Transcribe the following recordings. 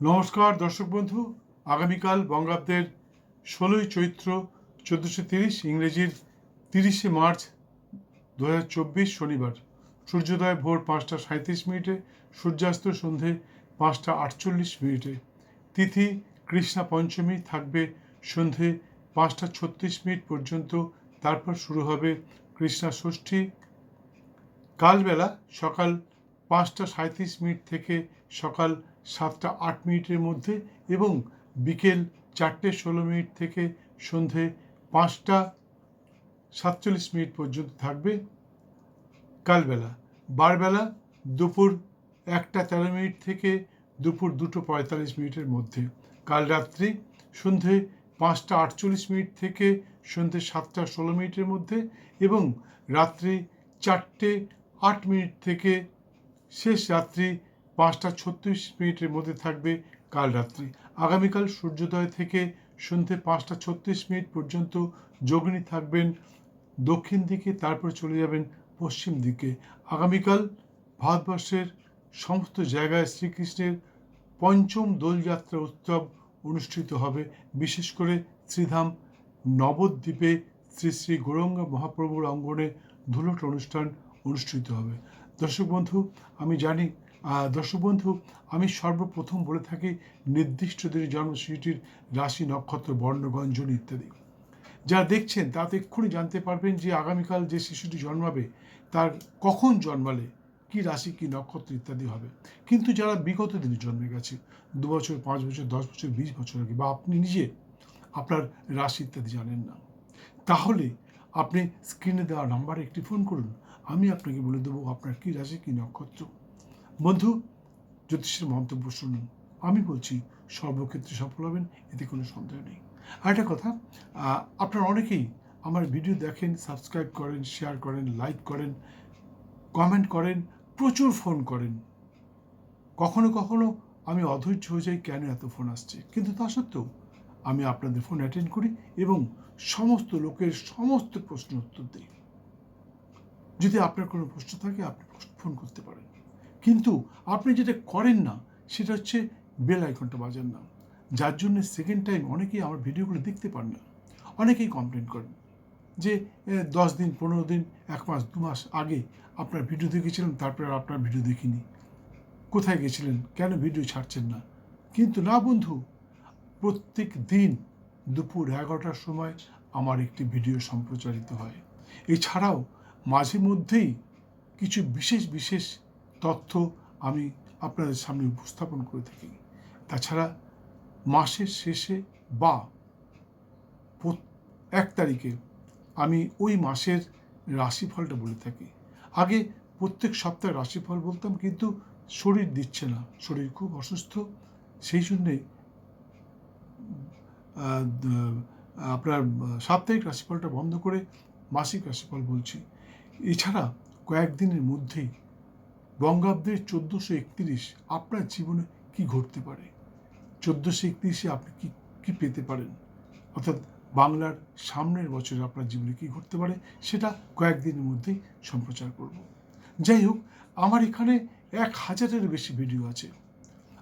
নমস্কার, দর্শক বন্ধু। আগামীকাল বঙ্গাব্দের ষোলোই চৈত্র চোদ্দোশো তিরিশ ইংরেজির তিরিশে মার্চ দু চব্বিশ শনিবার। সূর্যোদয় ভোর পাঁচটা সাঁত্রিশ মিনিটে, সূর্যাস্ত সন্ধে পাঁচটা আটচল্লিশ মিনিটে। তিথি কৃষ্ণা পঞ্চমী থাকবে সন্ধে পাঁচটা ছত্রিশ মিনিট পর্যন্ত। তারপর শুরু হবে কৃষ্ণা ষষ্ঠী। কালবেলা সকাল পাঁচটা সাঁত্রিশ মিনিট থেকে সকাল সাতটা আট মিনিটের মধ্যে এবং বিকেল চারটে ষোলো মিনিট থেকে সন্ধে পাঁচটা সাতচল্লিশ মিনিট পর্যন্ত থাকবে কালবেলা। বারবেলা দুপুর একটা তেরো মিনিট থেকে দুপুর দুটো পঁয়তাল্লিশ মিনিটের মধ্যে। কাল রাত্রি সন্ধে পাঁচটা আটচল্লিশ মিনিট থেকে সন্ধে সাতটা ষোলো মিনিটের মধ্যে এবং রাত্রি চারটে আট মিনিট থেকে শেষ রাত্রি পাঁচটা ছত্রিশ মিনিটের মধ্যে থাকবে কাল রাত্রি। আগামীকাল সূর্যোদয় থেকে সন্ধে পাঁচটা ছত্রিশ মিনিট পর্যন্ত যোগিনী থাকবেন দক্ষিণ দিকে, তারপর চলে যাবেন পশ্চিম দিকে। আগামীকাল ভারতবর্ষের সমস্ত জায়গায় শ্রীকৃষ্ণের পঞ্চম দোলযাত্রা উৎসব অনুষ্ঠিত হবে। বিশেষ করে শ্রীধাম নবদ্বীপে শ্রী শ্রী গৌরঙ্গ মহাপ্রভুর অঙ্গনে ধুলট অনুষ্ঠান অনুষ্ঠিত হবে। দর্শক বন্ধু, আমি জানি দর্শক বন্ধু, আমি সর্বপ্রথম বলে থাকি নির্দিষ্ট দিনের জন্মসূচিটির রাশি নক্ষত্র বর্ণগঞ্জন ইত্যাদি। যারা দেখছেন তাতে এক্ষুনি জানতে পারবেন যে আগামীকাল যে শিশুটি জন্মাবে, তার কখন জন্মালে, কি রাশি, কি নক্ষত্র ইত্যাদি হবে। কিন্তু যারা বিগত দিনে জন্মে গেছে, দু বছর, পাঁচ বছর, দশ বছর, বিশ বছর আগে, বা আপনি নিজে আপনার রাশি ইত্যাদি জানেন না, তাহলে আপনি স্ক্রিনে দেওয়া নাম্বারে একটি ফোন করুন। আমি আপনাকে বলে দেবো আপনার কী রাশি, কী নক্ষত্র। বন্ধু, জ্যোতিষের মন্তব্য শুনুন। আমি বলছি, সর্বক্ষেত্রে সফল হবেন, এতে কোনো সন্দেহ নেই। আর একটা কথা আপনারা অনেকেই আমার ভিডিও দেখেন, সাবস্ক্রাইব করেন, শেয়ার করেন, লাইক করেন, কমেন্ট করেন, প্রচুর ফোন করেন। কখনো কখনো আমি অধৈর্য হয়ে যাই, কেন এত ফোন আসছে? কিন্তু তা সত্ত্বেও আমি আপনাদের ফোন অ্যাটেন্ড করি এবং সমস্ত লোকের সমস্ত প্রশ্ন উত্তর দিই। যদি আপনার কোনো প্রশ্ন থাকে, আপনি ফোন করতে পারেন। কিন্তু আপনি যেটা করেন না, সেটা হচ্ছে বেল আইকনটা বাজান না। যার জন্য সেকেন্ড টাইম অনেকেই আমার ভিডিওগুলো দেখতে পান না। অনেকেই কমপ্লেন করেন যে দশ দিন, পনেরো দিন, এক মাস, দু মাস আগে আপনার ভিডিও দেখেছিলাম তারপরে আর আপনার ভিডিও দেখিনি। কোথায় গেছিলেন? কেন ভিডিও ছাড়ছেন না? কিন্তু না বন্ধু, প্রত্যেক দিন দুপুর এগারোটার সময় আমার একটি ভিডিও সম্প্রচারিত হয়। এছাড়াও মাঝে মধ্যেই কিছু বিশেষ বিশেষ তথ্য আমি আপনাদের সামনে উপস্থাপন করে থাকি। তাছাড়া মাসের শেষে বা এক তারিখে আমি ওই মাসের রাশিফলটা বলে থাকি। আগে প্রত্যেক সপ্তাহে রাশিফল বলতাম, কিন্তু শরীর দিচ্ছে না। শরীর খুব অসুস্থ। সেই জন্যে আপনার সাপ্তাহিক রাশিফলটা বন্ধ করে মাসিক রাশিফল বলছি। এছাড়া কয়েকদিনের মধ্যেই বঙ্গাব্দের চোদ্দোশো একত্রিশ আপনার জীবনে কি ঘটতে পারে? চোদ্দোশো একত্রিশে আপনি কি কি পেতে পারেন? অর্থাৎ বাংলার সামনের বছরে আপনার জীবনে কি ঘটতে পারে সেটা কয়েকদিনের মধ্যেই সম্প্রচার করব। যাই হোক, আমার এখানে এক হাজারের বেশি ভিডিও আছে।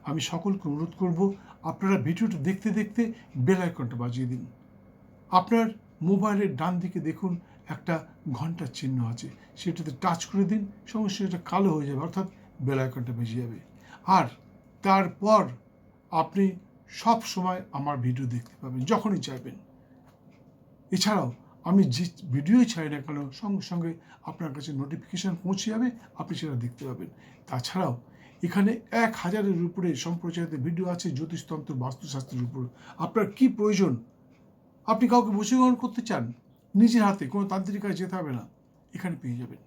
আমি সকলকে অনুরোধ করব আপনারা ভিডিওটা দেখতে দেখতে বেল আইকনটা বাজিয়ে দিন। আপনার মোবাইলের ডান দিকে দেখুন একটা ঘণ্টার চিহ্ন আছে। সেটাতে টাচ করে দিন সঙ্গে সেটা কালো হয়ে যাবে, অর্থাৎ বেল আইকনটা বেজে যাবে। আর তারপর আপনি সব সময় আমার ভিডিও দেখতে পাবেন, যখনই চাইবেন। এছাড়াও, আমি যে ভিডিওই ছাড়ি না কেন, সঙ্গে সঙ্গে আপনার কাছে নোটিফিকেশান পৌঁছে যাবে, আপনি সেটা দেখতে পাবেন। তাছাড়াও, এখানে এক হাজারের উপরে সম্প্রচারিত ভিডিও আছে, জ্যোতিষতন্ত্র বাস্তুশাস্ত্রের উপর। আপনার কি প্রয়োজন? আপনি কাউকে বশীকরণ করতে চান? নিজের হাতে কোনো তান্ত্রিকায় যেতে হবে না, এখানে পেয়ে যাবেন।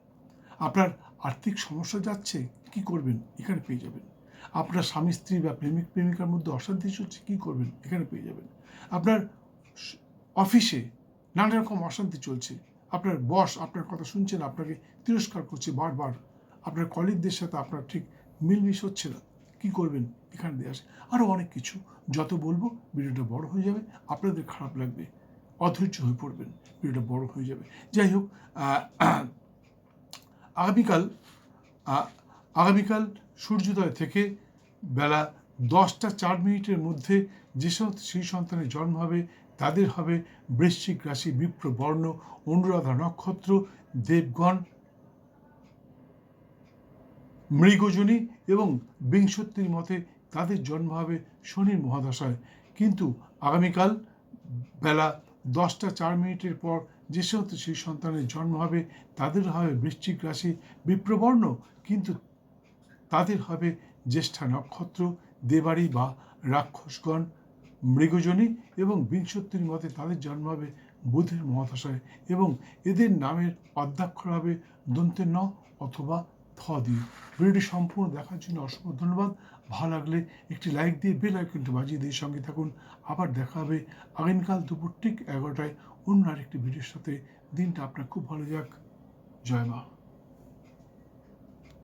আপনার আর্থিক সমস্যা যাচ্ছে, কি করবেন? এখানে পেয়ে যাবেন। আপনার স্বামী, স্ত্রী বা প্রেমিক, প্রেমিকার মধ্যে অশান্তি চলছে কী করবেন? এখানে পেয়ে যাবেন। আপনার অফিসে নানা রকম অশান্তি চলছে। আপনার বস আপনার কথা শুনছেন, আপনাকে তিরস্কার করছে বারবার। আপনার কলিগদের সাথে আপনার ঠিক মিলমিশ হচ্ছে না। কী করবেন? এখানে দিয়ে আসে। আরও অনেক কিছু। যত বলব, ভিডিওটা বড় হয়ে যাবে, আপনাদের খারাপ লাগবে। অধৈর্য হয়ে পড়বেন, ভিডিওটা বড় হয়ে যাবে। যাই হোক আগামীকাল আগামীকাল সূর্যোদয় থেকে বেলা দশটা চার মিনিটের মধ্যে যেসব শিশু সন্তানের জন্ম হবে, তাদের হবে বৃশ্চিক রাশি, বিপ্র বর্ণ, অনুরাধা নক্ষত্র, দেবগণ, মৃগজনী এবং বিংশতির মতে তাদের জন্ম হবে শনির মহাদশায়। কিন্তু আগামীকাল বেলা দশটা চার মিনিটের পর যে সমস্ত সেই সন্তানের জন্ম হবে, তাদের হবে বৃশ্চিক রাশি বিপ্রবর্ণ, কিন্তু তাদের হবে জ্যেষ্ঠা নক্ষত্র দেবাড়ি বা রাক্ষসগণ, মৃগজনী এবং বিংশতির মতে তাদের জন্ম হবে বুধের মহাদশায় এবং এদের নামের অধ্যাক্ষর হবে দন্তের ন অথবা থ দিয়ে ভিডিওটি সম্পূর্ণ দেখার জন্য অসংখ্য ধন্যবাদ। ভালো লাগলে একটি লাইক দিয়ে বেল আইকনটি বাজিয়ে দিয়ে সঙ্গে থাকুন। আবার দেখা হবে আগামীকাল দুপুর ঠিক এগারোটায় অন্য আরেকটি ভিডিওর সাথে। দিনটা আপনার খুব ভালো যাক। জয় মা।